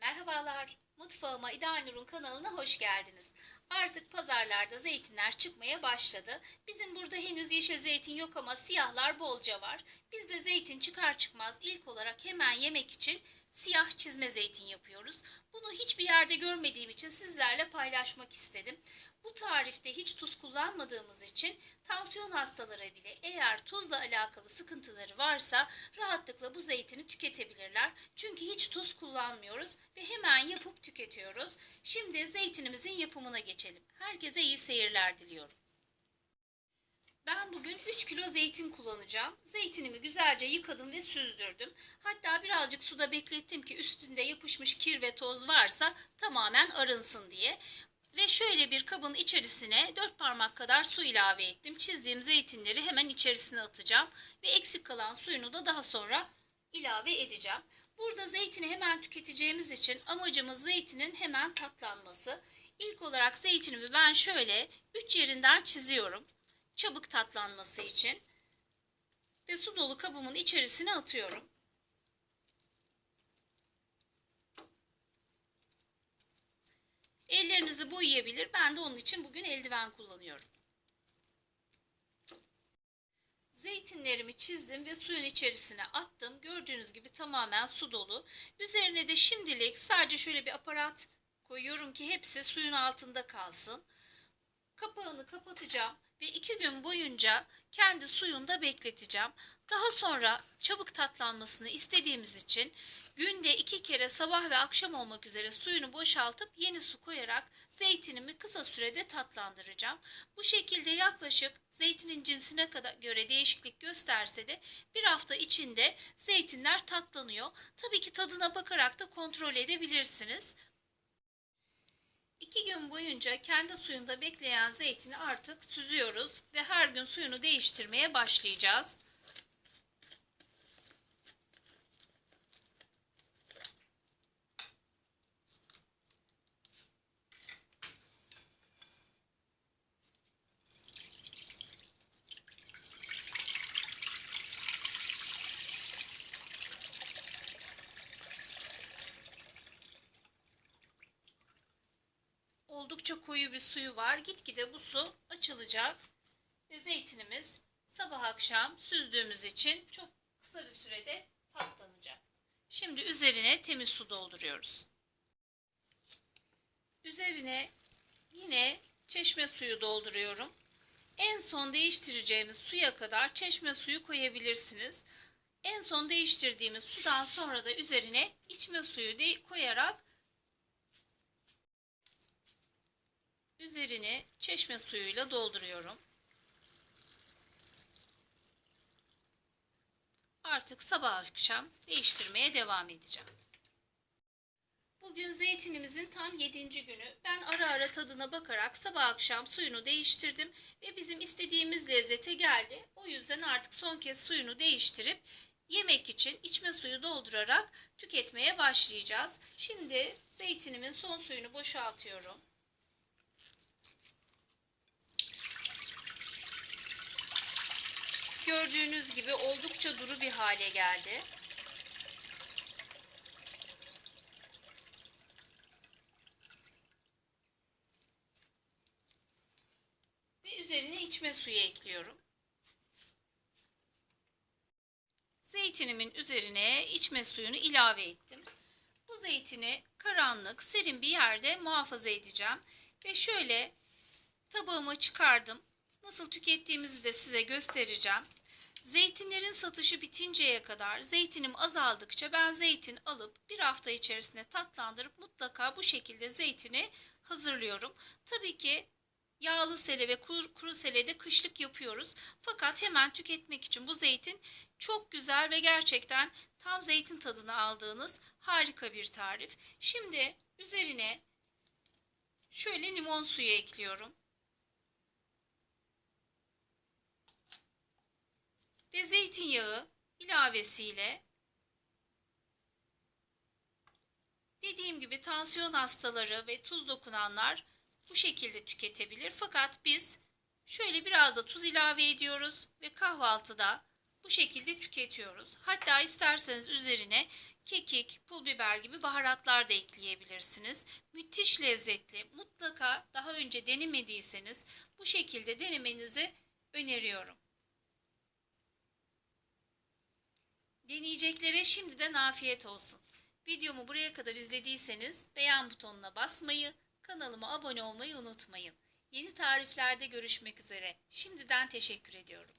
Merhabalar, Mutfağıma İdeal Nur'un kanalına hoş geldiniz. Artık pazarlarda zeytinler çıkmaya başladı. Bizim burada henüz yeşil zeytin yok ama siyahlar bolca var. Biz de zeytin çıkar çıkmaz ilk olarak hemen yemek için siyah çizme zeytin yapıyoruz. Bunu hiçbir yerde görmediğim için sizlerle paylaşmak istedim. Bu tarifte hiç tuz kullanmadığımız için tansiyon hastaları bile eğer tuzla alakalı sıkıntıları varsa rahatlıkla bu zeytini tüketebilirler. Çünkü hiç tuz kullanmıyoruz ve hemen yapıp tüketiyoruz. Şimdi zeytinimizin yapımına geçelim. Herkese iyi seyirler diliyorum. Ben bugün 3 kilo zeytin kullanacağım. Zeytinimi güzelce yıkadım ve süzdürdüm. Hatta birazcık suda beklettim ki üstünde yapışmış kir ve toz varsa tamamen arınsın diye. Ve şöyle bir kabın içerisine 4 parmak kadar su ilave ettim. Çizdiğim zeytinleri hemen içerisine atacağım. Ve eksik kalan suyunu da daha sonra ilave edeceğim. Burada zeytini hemen tüketeceğimiz için amacımız zeytinin hemen tatlanması. İlk olarak zeytinimi ben şöyle 3 yerinden çiziyorum. Çabuk tatlanması için. Ve su dolu kabımın içerisine atıyorum. Ellerinizi boyayabilir. Ben de onun için bugün eldiven kullanıyorum. Zeytinlerimi çizdim ve suyun içerisine attım. Gördüğünüz gibi tamamen su dolu. Üzerine de şimdilik sadece şöyle bir aparat koyuyorum ki hepsi suyun altında kalsın. Kapağını kapatacağım ve iki gün boyunca kendi suyunda bekleteceğim. Daha sonra çabuk tatlanmasını istediğimiz için günde iki kere sabah ve akşam olmak üzere suyunu boşaltıp yeni su koyarak zeytinimi kısa sürede tatlandıracağım. Bu şekilde yaklaşık zeytinin cinsine kadar göre değişiklik gösterse de bir hafta içinde zeytinler tatlanıyor. Tabii ki tadına bakarak da kontrol edebilirsiniz. İki gün boyunca kendi suyunda bekleyen zeytini artık süzüyoruz ve her gün suyunu değiştirmeye başlayacağız. Oldukça koyu bir suyu var. Gitgide bu su açılacak. Ve zeytinimiz sabah akşam süzdüğümüz için çok kısa bir sürede tatlanacak. Şimdi üzerine temiz su dolduruyoruz. Üzerine yine çeşme suyu dolduruyorum. En son değiştireceğimiz suya kadar çeşme suyu koyabilirsiniz. En son değiştirdiğimiz sudan sonra da üzerine içme suyu koyarak Üzerini çeşme suyuyla dolduruyorum. Artık sabah akşam değiştirmeye devam edeceğim. Bugün zeytinimizin tam 7. günü. Ben ara ara tadına bakarak sabah akşam suyunu değiştirdim ve bizim istediğimiz lezzete geldi. O yüzden artık son kez suyunu değiştirip yemek için içme suyu doldurarak tüketmeye başlayacağız. Şimdi zeytinimin son suyunu boşaltıyorum. Gördüğünüz gibi oldukça duru bir hale geldi. Ve üzerine içme suyu ekliyorum. Zeytinimin üzerine içme suyunu ilave ettim. Bu zeytini karanlık, serin bir yerde muhafaza edeceğim. Ve şöyle tabağıma çıkardım. Nasıl tükettiğimizi de size göstereceğim. Zeytinlerin satışı bitinceye kadar zeytinim azaldıkça ben zeytin alıp bir hafta içerisinde tatlandırıp mutlaka bu şekilde zeytini hazırlıyorum. Tabii ki yağlı sele ve kuru, kuru selede kışlık yapıyoruz. Fakat hemen tüketmek için bu zeytin çok güzel ve gerçekten tam zeytin tadını aldığınız harika bir tarif. Şimdi üzerine şöyle limon suyu ekliyorum. Ve zeytinyağı ilavesiyle dediğim gibi tansiyon hastaları ve tuz dokunanlar bu şekilde tüketebilir. Fakat biz şöyle biraz da tuz ilave ediyoruz ve kahvaltıda bu şekilde tüketiyoruz. Hatta isterseniz üzerine kekik, pul biber gibi baharatlar da ekleyebilirsiniz. Müthiş lezzetli. Mutlaka daha önce denemediyseniz bu şekilde denemenizi öneriyorum. Deneyeceklere şimdiden afiyet olsun. Videomu buraya kadar izlediyseniz beğen butonuna basmayı, kanalıma abone olmayı unutmayın. Yeni tariflerde görüşmek üzere. Şimdiden teşekkür ediyorum.